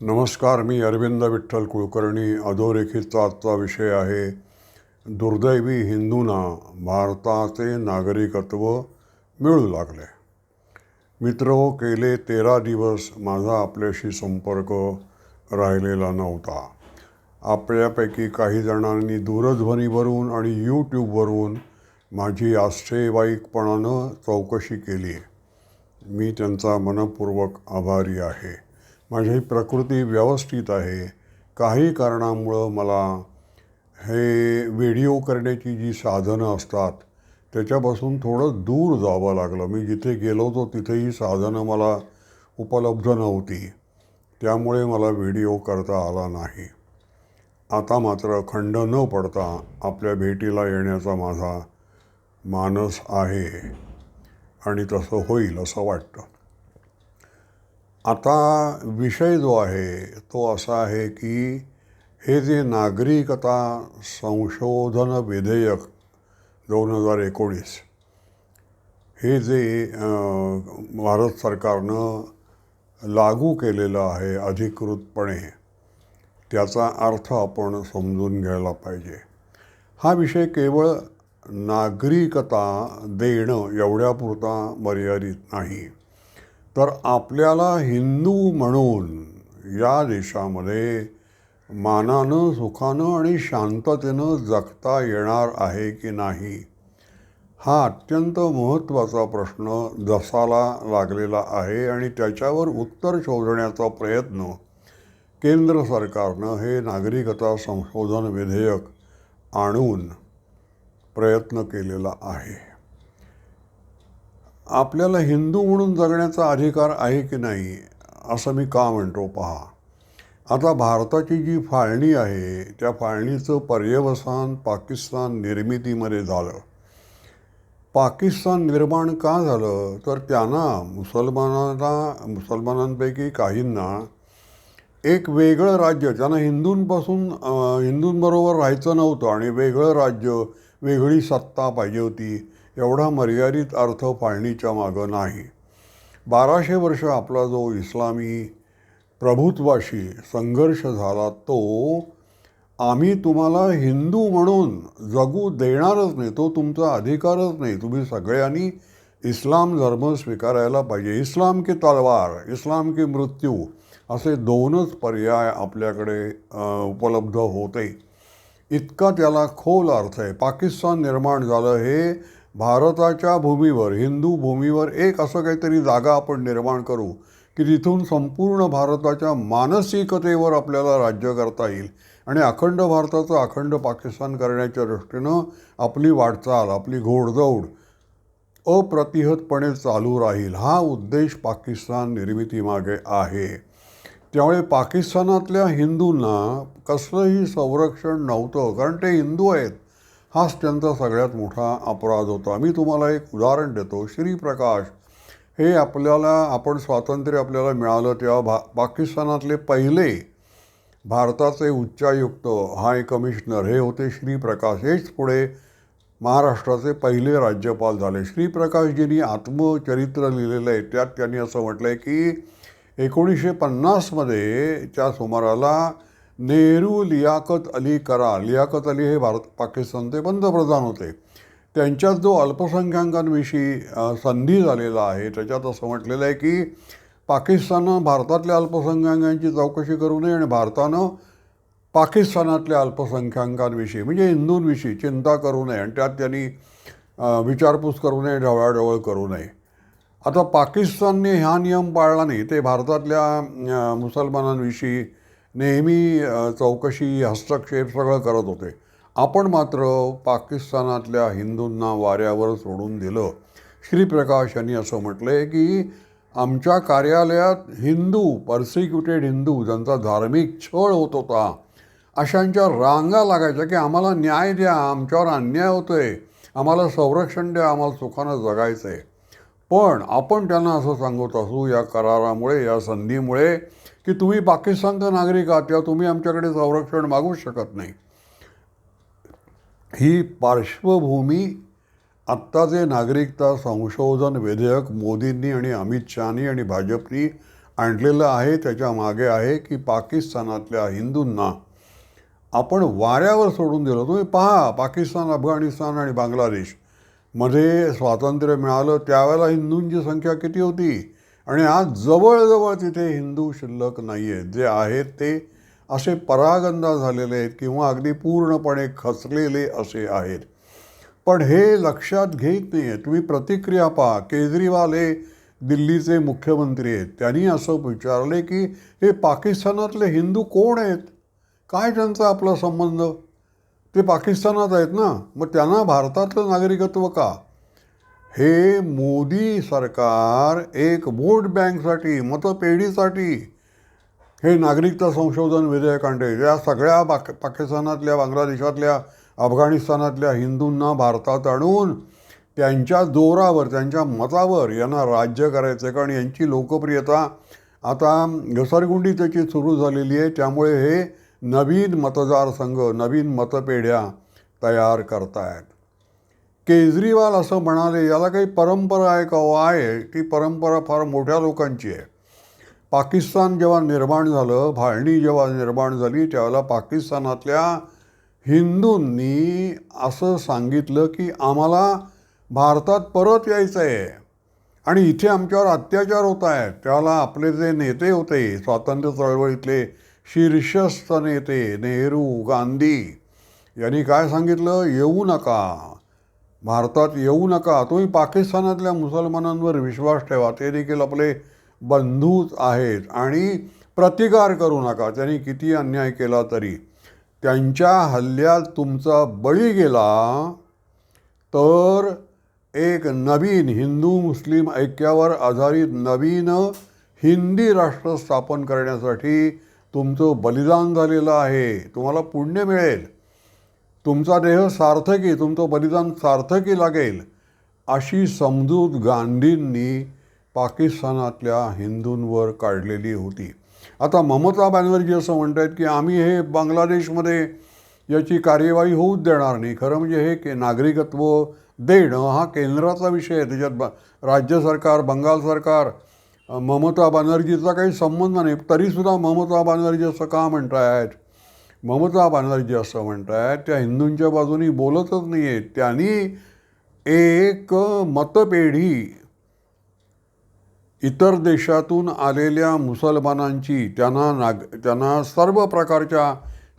नमस्कार मी अरविंद विठ्ठल कुलकर्णी. अधोरेखितचा आजचा विषय आहे दुर्दैवी हिंदूंना भारताचे नागरिकत्व मिळू लागले. मित्र केले तेरा दिवस माझा आपल्याशी संपर्क राहिलेला नव्हता. आपल्यापैकी काही जणांनी दूरध्वनीवरून आणि यूट्यूबवरून माझी आश्चर्यवाईकपणानं चौकशी केली. मी त्यांचा मनपूर्वक आभारी आहे. माझी प्रकृती व्यवस्थित आहे. काही कारणामुळं मला हे व्हिडिओ करण्याची जी साधनं असतात त्याच्यापासून थोडं दूर जावं लागलं. मी जिथे गेलो होतो तिथे ही साधनं मला उपलब्ध नव्हती. त्यामुळे मला व्हिडिओ करता आला नाही. आता मात्र खंड न पडता आपल्या भेटीला येण्याचा माझा मानस आहे आणि तसं होईल असं वाटतं. आता विषय जो आहे तो असा आहे की हे जे नागरिकता संशोधन विधेयक दोन हजार एकोणीस हे जे भारत सरकारनं लागू केलेलं आहे अधिकृतपणे त्याचा अर्थ आपण समजून घ्यायला पाहिजे. हा विषय केवळ नागरिकता देणं एवढ्यापुरता मर्यादित नाही. तर आपल्याला हिंदू म्हणून या देशामध्ये मानानं सुखानं आणि शांततेनं जगता येणार आहे की नाही हा अत्यंत महत्त्वाचा प्रश्न जसाला लागलेला आहे आणि त्याच्यावर उत्तर शोधण्याचा प्रयत्न केंद्र सरकारनं हे नागरिकता संशोधन विधेयक आणून प्रयत्न केलेला आहे. आपल्याला हिंदू म्हणून जगण्याचा अधिकार आहे की नाही असं मी का म्हणतो पहा. आता भारताची जी फाळणी आहे त्या फाळणीचं पर्यवसान पाकिस्तान निर्मितीमध्ये झालं. पाकिस्तान निर्माण का झालं? तर त्यांना मुसलमानांना मुसलमानांपैकी काहींना एक वेगळं राज्य त्यांना हिंदूंपासून हिंदूंबरोबर राहायचं नव्हतं आणि वेगळं राज्य वेगळी सत्ता पाहिजे होती. एवढा मर्यादित अर्थ फाळणीच्या मागं नाही. बाराशे वर्ष आपला जो इस्लामी प्रभुत्वाशी संघर्ष झाला तो आम्ही तुम्हाला हिंदू म्हणून जगू देणारच नाही तो तुमचा अधिकारच नाही. तुम्ही सगळ्यांनी इस्लाम धर्म स्वीकारायला पाहिजे. इस्लाम की तलवार इस्लाम की मृत्यू असे दोनच पर्याय आपल्याकडे उपलब्ध होते. इतका त्याला खोल अर्थ आहे. पाकिस्तान निर्माण झालं हे भारताच्या भूमीवर हिंदू भूमीवर एक असं काहीतरी जागा आपण निर्माण करू की तिथून संपूर्ण भारताच्या मानसिकतेवर आपल्याला राज्य करता येईल. आणि अखंड भारताचं अखंड पाकिस्तान करण्याच्या दृष्टीनं आपली वाटचाल आपली घोडदौड अप्रतिहतपणे चालू राहील हा उद्देश पाकिस्तान निर्मितीमागे आहे. त्यामुळे पाकिस्तानातल्या हिंदूंना कसलंही संरक्षण नव्हतं कारण ते हिंदू आहेत. हाच त्यांचा सगळ्यात मोठा अपराध होता. मी तुम्हाला एक उदाहरण देतो. श्रीप्रकाश हे आपल्याला आपण स्वातंत्र्य आपल्याला मिळालं तेव्हा भा पाकिस्तानातले पहिले भारताचे उच्चायुक्त हाय कमिशनर हे होते श्रीप्रकाश. हेच पुढे महाराष्ट्राचे पहिले राज्यपाल झाले. श्रीप्रकाशजींनी आत्मचरित्र लिहिलेलं आहे. त्यात त्यांनी असं म्हटलं आहे की एकोणीसशे पन्नासमध्ये त्या सुमाराला नेहरू लियाकत अली करा लियाकत अली हे भारत पाकिस्तानचे पंतप्रधान होते. त्यांच्यात जो अल्पसंख्याकांविषयी संधी झालेला आहे त्याच्यात असं म्हटलेलं आहे की पाकिस्तानं भारतातल्या अल्पसंख्याकांची चौकशी करू नये आणि भारतानं पाकिस्तानातल्या अल्पसंख्याकांविषयी म्हणजे हिंदूंविषयी चिंता करू नये आणि त्यात त्यांनी विचारपूस करू नये ढवळाढवळ करू नये. आता पाकिस्तानने हा नियम पाळला नाही ते भारतातल्या मुसलमानांविषयी नेहमी चौकशी हस्तक्षेप सगळं करत होते. आपण मात्र पाकिस्तानातल्या हिंदूंना वाऱ्यावर सोडून दिलं. श्रीप्रकाश यांनी असं म्हटलं आहे की आमच्या कार्यालयात हिंदू पर्सिक्युटेड हिंदू ज्यांचा धार्मिक छळ होत होता अशांच्या रांगा लागायच्या की आम्हाला न्याय द्या आमच्यावर अन्याय होतो आहे आम्हाला संरक्षण द्या आम्हाला सुखानं जगायचं आहे पण आपण त्यांना असं सांगत असू या करारामुळे या संधीमुळे की तुम्ही पाकिस्तानचा नागरिक आहात किंवा तुम्ही आमच्याकडे संरक्षण मागू शकत नाही. ही पार्श्वभूमी आत्ताचे नागरिकता संशोधन विधेयक मोदींनी आणि अमित शहानी आणि भाजपनी आणलेलं आहे त्याच्यामागे आहे की पाकिस्तानातल्या हिंदूंना आपण वाऱ्यावर सोडून दिलं. तुम्ही पहा पाकिस्तान अफगाणिस्तान आणि बांगलादेशमध्ये स्वातंत्र्य मिळालं त्यावेळेला हिंदूंची संख्या किती होती? आणि आज जवळजवळ तिथे हिंदू शिल्लक नाही आहेत जे आहेत ते असे परागंदा झालेले आहेत किंवा अगदी पूर्णपणे खचलेले असे आहेत. पण हे लक्षात घेत नाही आहे तुम्ही प्रतिक्रिया पहा. केजरीवाल हे दिल्लीचे मुख्यमंत्री आहेत. त्यांनी असं विचारले की हे पाकिस्तानातले हिंदू कोण आहेत? काय त्यांचा आपला संबंध? ते पाकिस्तानात आहेत ना? मग त्यांना भारतातलं नागरिकत्व का? हे मोदी सरकार एक वोट बँकसाठी मतपेढीसाठी हे नागरिकता संशोधन विधेयक आणते या सगळ्या पाक पाकिस्तानातल्या बांगलादेशातल्या अफगाणिस्तानातल्या हिंदूंना भारतात आणून त्यांच्या जोरावर त्यांच्या मतावर यांना राज्य करायचं आहे. कारण यांची लोकप्रियता आता घसरगुंडी त्याची सुरू झालेली आहे. त्यामुळे हे नवीन मतदारसंघ नवीन मतपेढ्या तयार करतायत. केजरीवाल असं म्हणाले याला काही परंपरा आहे का? आहे. ती परंपरा फार मोठ्या लोकांची आहे. पाकिस्तान जेव्हा निर्माण झालं भाळणी जेव्हा निर्माण झाली त्यावेळेला पाकिस्तानातल्या हिंदूंनी असं सांगितलं की आम्हाला भारतात परत यायचं आहे. आणि इथे आमच्यावर अत्याचार होत आहेत. त्यावेळेला आपले जे नेते होते स्वातंत्र्य चळवळीतले शीर्षस्थ नेते नेहरू गांधी यांनी काय सांगितलं? येऊ नका. भारतात येऊ नका. तुम्ही पाकिस्तानातल्या मुसलमानांवर विश्वास ठेवा. ते देखील आपले बंधूच आहेत. आणि प्रतिकार करू नका. त्यांनी किती अन्याय केला तरी. त्यांच्या हल्ल्यात तुमचा बळी गेला तर एक नवीन हिंदू मुस्लिम ऐक्यावर आधारित नवीन हिंदी राष्ट्र स्थापन करण्यासाठी तुमचं बलिदान झालेलं आहे. तुम्हाला पुण्य मिळेल. तुमचा देह सार्थकी तुमचं बलिदान सार्थकी लागेल अशी समजूत गांधींनी पाकिस्तानातल्या हिंदूंवर काढलेली होती. आता ममता बॅनर्जी असं म्हणत आहेत की आम्ही हे बांगलादेशमध्ये याची कार्यवाही होऊच देणार नाही. खरं म्हणजे हे के नागरिकत्व देणं हा केंद्राचा विषय आहे. त्याच्यात ब राज्य सरकार बंगाल सरकार ममता बॅनर्जीचा काही संबंध नाही. तरीसुद्धा ममता बॅनर्जी असं का म्हणतायत? ममता बॅनर्जी असं म्हणतायत त्या हिंदूंच्या बाजूनी बोलतच नाही आहेत त्यांनी एक मतपेढी इतर देशातून आलेल्या मुसलमानांची त्यांना नाग त्यांना सर्व प्रकारच्या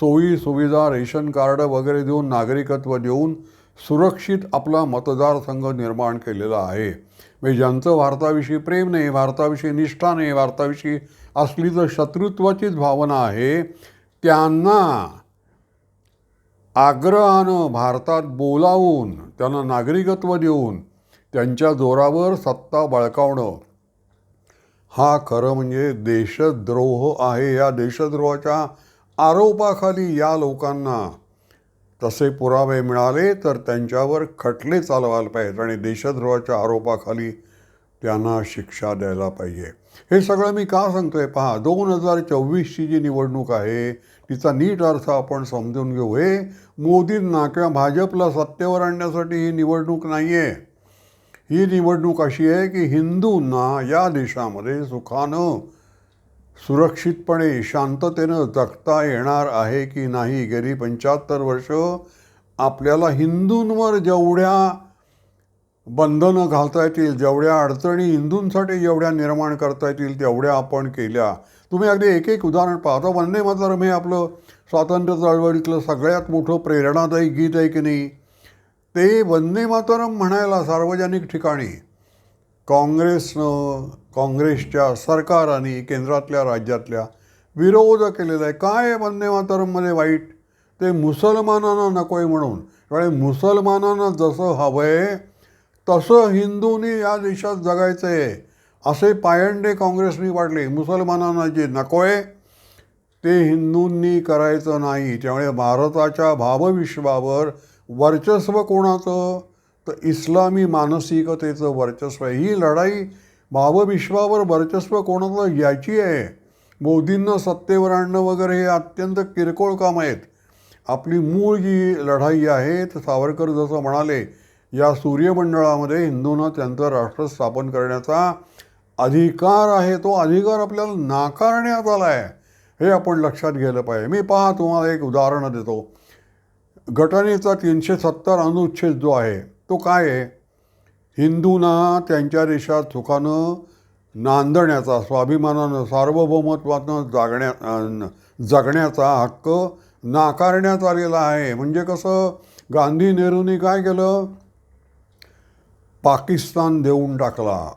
सोयी सुविधा रेशन कार्ड वगैरे देऊन नागरिकत्व देऊन सुरक्षित आपला मतदारसंघ निर्माण केलेला आहे. म्हणजे ज्यांचं भारताविषयी प्रेम नाही भारताविषयी निष्ठा नाही भारताविषयी असली तर शत्रुत्वाचीच भावना आहे. त्यांना आग्रहानं भारतात बोलावून त्यांना नागरिकत्व देऊन त्यांच्या जोरावर सत्ता बळकावणं हा खरं म्हणजे देशद्रोह आहे. या देशद्रोहाच्या आरोपाखाली या लोकांना तसे पुरावे मिळाले तर त्यांच्यावर खटले चालवायला पाहिजेत आणि देशद्रोहाच्या आरोपाखाली त्यांना शिक्षा द्यायला पाहिजे. हे सगळं मी का सांगतोय? पहा दोन हजार चोवीसची जी निवडणूक आहे तिचा नीट अर्थ आपण समजून घेऊ. हे मोदींना किंवा भाजपला सत्तेवर आणण्यासाठी ही निवडणूक नाही आहे ही निवडणूक अशी आहे की हिंदूंना या देशामध्ये सुखानं सुरक्षितपणे शांततेनं जगता येणार आहे की नाही गेली पंच्याहत्तर वर्ष आपल्याला हिंदूंवर जेवढ्या बंधनं घालता येतील जेवढ्या अडचणी हिंदूंसाठी जेवढ्या निर्माण करता येतील तेवढ्या आपण केल्या. तुम्ही अगदी एक एक उदाहरण पाहा आता वंदे मातरम हे आपलं स्वातंत्र्य चळवळीतलं सगळ्यात मोठं प्रेरणादायी गीत आहे की नाही? ते वंदे मातरम म्हणायला सार्वजनिक ठिकाणी काँग्रेसनं काँग्रेसच्या सरकाराने केंद्रातल्या राज्यातल्या विरोध केलेला आहे. काय वंदे मातरममध्ये वाईट? ते मुसलमानांना नको आहे म्हणून. त्यामुळे मुसलमानांना जसं हवं आहे तसं हिंदूंनी या देशात जगायचं आहे असे पायंडे काँग्रेसनी वाढले. मुसलमानांना जे नको आहे ते हिंदूंनी करायचं नाही. त्यामुळे भारताच्या भावविश्वावर वर्चस्व कोणाचं? तर इस्लामी मानसिकतेचं वर्चस्व. आहे ही लढाई भावविश्वावर वर्चस्व कोणाचं याची आहे. मोदींना सत्तेवर आणणं वगैरे हे अत्यंत किरकोळ काम आहेत. आपली मूळ जी लढाई आहे तर सावरकर जसं म्हणाले या सूर्यमंडळामध्ये हिंदूंना त्यांचं राष्ट्र स्थापन करण्याचा अधिकार आहे तो अधिकार आपल्याला नाकारण्यात आला आहे हे आपण लक्षात गेलं पाहिजे. मी पहा तुम्हाला एक उदाहरण देतो. घटनेचा तीनशे सत्तर अनुच्छेद जो आहे तो काय आहे? हिंदूंना त्यांच्या देशात सुखानं नांदण्याचा स्वाभिमानानं सार्वभौमत्वानं जागण्या जगण्याचा हक्क नाकारण्यात आलेला आहे. म्हणजे कसं? गांधी नेहरूंनी काय केलं? पाकिस्तान देऊन टाकला.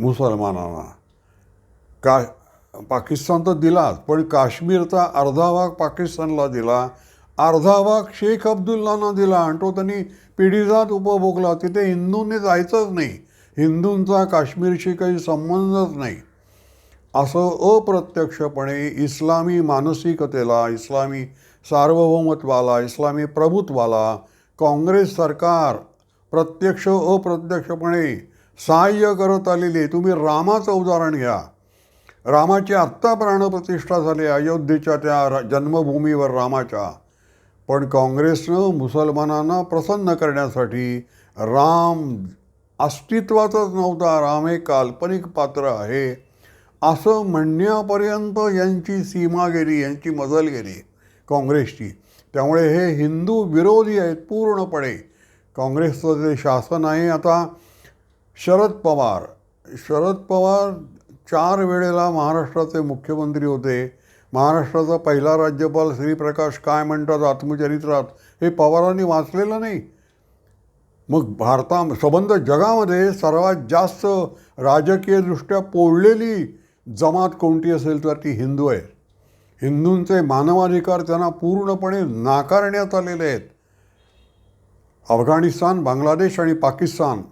मुसलमानांना. का पाकिस्तान तर दिलाच पण काश्मीरचा अर्धा भाग पाकिस्तानला दिला. अर्धा भाग शेख अब्दुल्लांना दिला. आणि तो त्यांनी पिढीजात उपभोगला. तिथे हिंदूंनी जायचंच नाही. हिंदूंचा काश्मीरशी काही संबंधच नाही. असं अप्रत्यक्षपणे इस्लामी मानसिकतेला इस्लामी सार्वभौमत्वाला इस्लामी प्रभुत्वाला काँग्रेस सरकार प्रत्यक्ष अप्रत्यक्षपणे सहाय्य करत आलेली आहे. तुम्ही रामाचं उदाहरण घ्या. रामाची आत्ता प्राणप्रतिष्ठा झाली अयोध्येच्या त्या जन्मभूमीवर रामाच्या. पण काँग्रेसनं मुसलमानांना प्रसन्न करण्यासाठी राम अस्तित्वातच नव्हता. राम हे काल्पनिक पात्र आहे. असं म्हणण्यापर्यंत यांची सीमा गेली यांची मजल गेली काँग्रेसची. त्यामुळे हे हिंदू विरोधी आहेत पूर्णपणे. काँग्रेसचं जे शासन आहे आता शरद पवार. शरद पवार चार वेळेला महाराष्ट्राचे मुख्यमंत्री होते. महाराष्ट्राचा पहिला राज्यपाल श्रीप्रकाश काय म्हणतात आत्मचरित्रात हे पवारांनी वाचलेलं नाही. मग भारता संबंध जगामध्ये सर्वात जास्त राजकीयदृष्ट्या पोळलेली जमात कोणती असेल तर ती हिंदू आहे. हिंदूंचे मानवाधिकार त्यांना पूर्णपणे नाकारण्यात आलेले आहेत. अफगाणिस्तान बांगलादेश आणि पाकिस्तान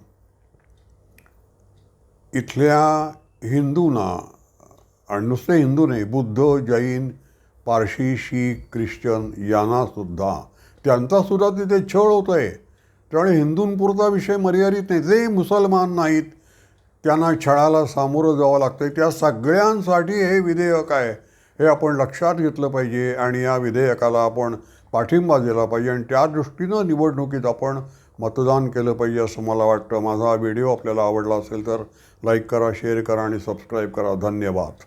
इथल्या हिंदूंना आणि नुसते हिंदू नाही बुद्ध जैन पारशी शीख ख्रिश्चन यांनासुद्धा त्यांचासुद्धा तिथे छळ होत आहे त्यामुळे हिंदूंपुरता विषय मर्यादित नाही. जे मुसलमान नाहीत त्यांना छळाला सामोरं जावं लागतं त्या सगळ्यांसाठी हे विधेयक आहे. हे आपण लक्षात घेतलं पाहिजे आणि या विधेयकाला आपण पाठिंबा दिला पाहिजे. आणि त्या दृष्टीनं निवडणुकीत आपण मतदान केलं पाहिजे असं मला वाटतं. माझा हा व्हिडिओ आपल्याला आवडला असेल तर लाईक करा शेअर करा आणि सबस्क्राईब करा. धन्यवाद.